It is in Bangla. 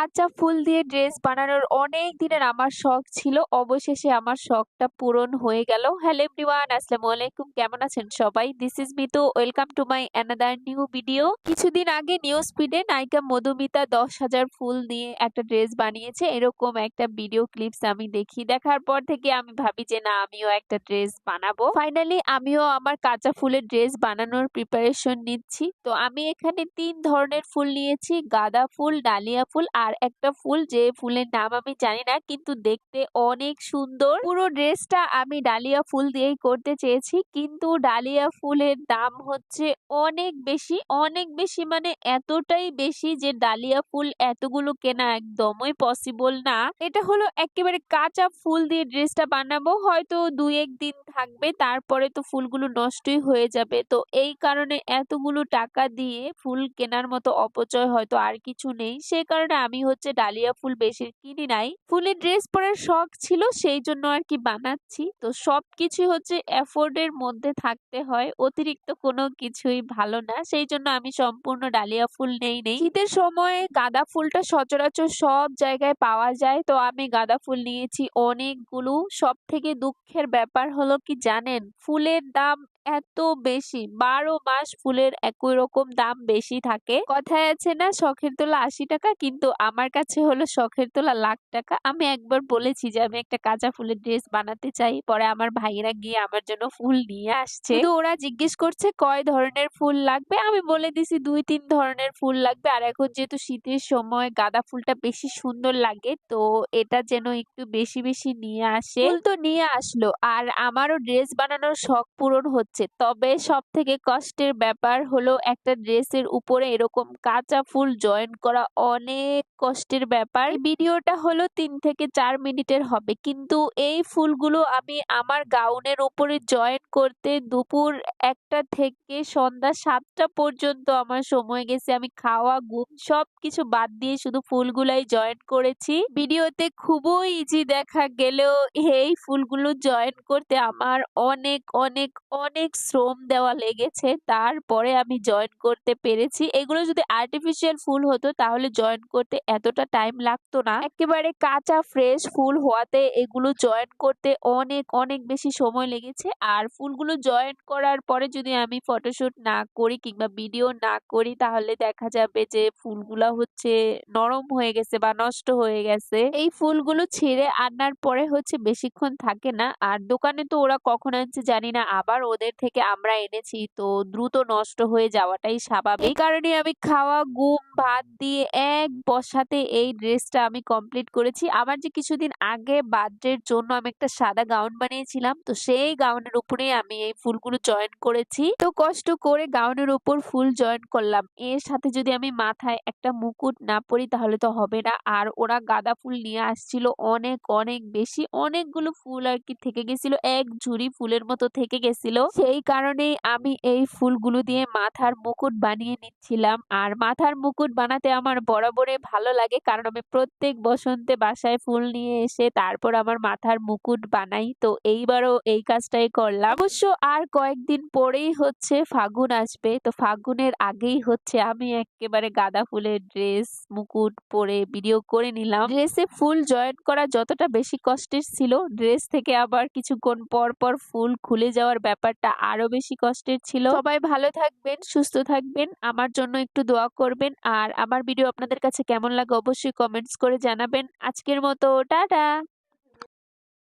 কাঁচা ফুল দিয়ে ড্রেস বানানোর অনেক দিনের আমার শখ ছিল। অবশেষে আমার শখটা পূরণ হয়ে গেল। হ্যালো এভরিওয়ান, আসসালামু আলাইকুম। কেমন আছেন সবাই? This is Mitu welcome to my another new video কিছুদিন আগে নিউজ ফিডে নায়িকা মধুমিতা দশ হাজার ফুল দিয়ে একটা ড্রেস বানিয়েছে। এরকম একটা ভিডিও ক্লিপস আমি দেখি। দেখার পর থেকে আমি ভাবি যে, না, আমিও একটা ড্রেস বানাবো। ফাইনালি আমিও আমার কাঁচা ফুলের ড্রেস বানানোর প্রিপারেশন নিচ্ছি। তো আমি এখানে তিন ধরনের ফুল নিয়েছি। গাঁদা ফুল, ডালিয়া ফুল আর একটা ফুল, যে ফুলের নাম আমি জানি না, কিন্তু দেখতে অনেক সুন্দর। পুরো ড্রেসটা আমি ডালিয়া ফুল দিয়েই করতে চেয়েছি, কিন্তু ডালিয়া ফুলের দাম হচ্ছে অনেক বেশি অনেক বেশি মানে এতটাই বেশি যে ডালিয়া ফুল এতগুলো কেনা একদমই পসিবল না। এটা হলো একেবারে কাঁচা ফুল দিয়ে ড্রেসটা বানাবো, হয়তো দুই এক দিন থাকবে, তারপরে তো ফুলগুলো নষ্টই হয়ে যাবে। তো এই কারণে এতগুলো টাকা দিয়ে ফুল কেনার মতো অপচয় হয়তো আর কিছু নেই, সে কারণে আমি হচ্ছে ডালিয়া ফুল বেশি কিনি নাই। ফুলের ড্রেস পরার শখ ছিল, সেই জন্য আর কি বানাচ্ছি। তো সব কিছুই হচ্ছে এফোর্ডের মধ্যে থাকতে হয়, অতিরিক্ত কোনো কিছুই ভালো না। সেই জন্য আমি সম্পূর্ণ ডালিয়া ফুল নেই নেই। শীতের সময় গাঁদা ফুলটা সচরাচর সব জায়গায় পাওয়া যায়। তো আমি গাঁদা ফুল নিয়েছি অনেকগুলো। সব থেকে দুঃখের ব্যাপার হলো কি জানেন? ফুলের দাম এত বেশি। বারো মাস ফুলের একই রকম দাম বেশি থাকে। কথায় আছে না, শখের তোলা আশি টাকা, কিন্তু আমার কাছে হলো শখের তোলা লাখ টাকা। আমি একবার বলেছি যে আমি একটা কাঁচা ফুলের ড্রেস বানাতে চাই। পরে আমার ভাইয়েরা গিয়ে আমার জন্য ফুল নিয়ে আসছে। তো ওরা জিজ্ঞেস করছে, কয় ধরনের ফুল লাগবে? আমি বলে দিছি, দুই তিন ধরনের ফুল লাগবে। আর এখন যেহেতু শীতের সময় গাঁদা ফুলটা বেশি সুন্দর লাগে, তো এটা যেন একটু বেশি বেশি নিয়ে আসে। ফুল তো নিয়ে আসলো, আর আমারও ড্রেস বানানোর শখ পূরণ হচ্ছে। তবে সব থেকে কষ্টের ব্যাপার হলো একটা ড্রেসের উপরে এরকম কাঁচা ফুল জয়েন করা অনেক কষ্টের ব্যাপার। ভিডিওটা হলো তিন থেকে চার মিনিটের হবে। কিন্তু এই ফুলগুলো আমি আমার গাউনের উপরে জয়েন করতে দুপুর একটা থেকে সন্ধ্যা সাতটা পর্যন্ত আমার সময় গেছে। আমি খাওয়া, ঘুম সব কিছু বাদ দিয়ে শুধু ফুলগুলাই জয়েন করেছি। ভিডিওতে খুবই ইজি দেখা গেলেও এই ফুলগুলো জয়েন করতে আমার অনেক অনেক অনেক শ্রম দেওয়া লেগেছে, তারপরে আমি জয়েন করতে পেরেছি। এগুলো যদি আর্টিফিশিয়াল ফুল হতো, তাহলে জয়েন করতে এতটা টাইম লাগতো না। একেবারে কাঁচা ফ্রেশ ফুল হওয়াতে এগুলো জয়েন করতে অনেক অনেক বেশি সময় লেগেছে। আর ফুলগুলো জয়েন করার পরে যদি আমি ফটোশুট না করি কিংবা ভিডিও না করি, তাহলে দেখা যাবে যে ফুলগুলা হচ্ছে নরম হয়ে গেছে বা নষ্ট হয়ে গেছে। এই ফুলগুলো ছিঁড়ে আনার পরে হচ্ছে বেশিক্ষণ থাকে না। আর দোকানে তো ওরা কখন আনছে, জানি না। আবার ওদের থেকে আমরা এনেছি, তো দ্রুত নষ্ট হয়ে যাওয়াটাই স্বাভাবিক। কারণে আমি খাওয়া গুম ভাত দিয়ে এক বসাতে এই ড্রেসটা আমি কমপ্লিট করেছি। আমার যে কিছুদিন আগে বার্থডের জন্য আমি একটা সাদা গাউন বানিয়েছিলাম, তো সেই গাউনের উপরে আমি এই ফুলগুলো জয়েন করেছি। তো কষ্ট করে গাউনের উপর ফুল জয়েন করলাম। এর সাথে যদি আমি মাথায় একটা মুকুট না পরি, তাহলে তো হবে না। আর ওরা গাঁদা ফুল নিয়ে আসছিল অনেক অনেক বেশি। অনেকগুলো ফুল আর কি থেকে গেছিল, এক ঝুড়ি ফুলের মতো থেকে গেছিল। সেই কারণেই আমি এই ফুলগুলো দিয়ে মাথার মুকুট বানিয়ে নিচ্ছিলাম। আর মাথার মুকুট বানাতে আমার বরাবরে ভালো লাগে, কারণ আমি প্রত্যেক বসন্তে বাসায় ফুল নিয়ে এসে তারপর আমার মাথার মুকুট বানাই। তো এইবারও এই কাজটাই করলাম। অবশ্য আর কয়েকদিন পরেই হচ্ছে ফাগুন আসবে। তো ফাগুনের আগেই হচ্ছে আমি একেবারে গাঁদা ফুলের ড্রেস, মুকুট পরে ভিডিও করে নিলাম। ড্রেসে ফুল জয়েন করা যতটা বেশি কষ্টের ছিল, ড্রেস থেকে আবার কিছুক্ষণ পর পর ফুল খুলে যাওয়ার ব্যাপারটা আরও বেশি কষ্টের ছিল। সবাই ভালো থাকবেন, সুস্থ থাকবেন। আমার জন্য একটু দোয়া করবেন। আর আমার ভিডিও আপনাদের কাছে কেমন লাগে অবশ্যই কমেন্টস করে জানাবেন। আজকের মতো, টাটা!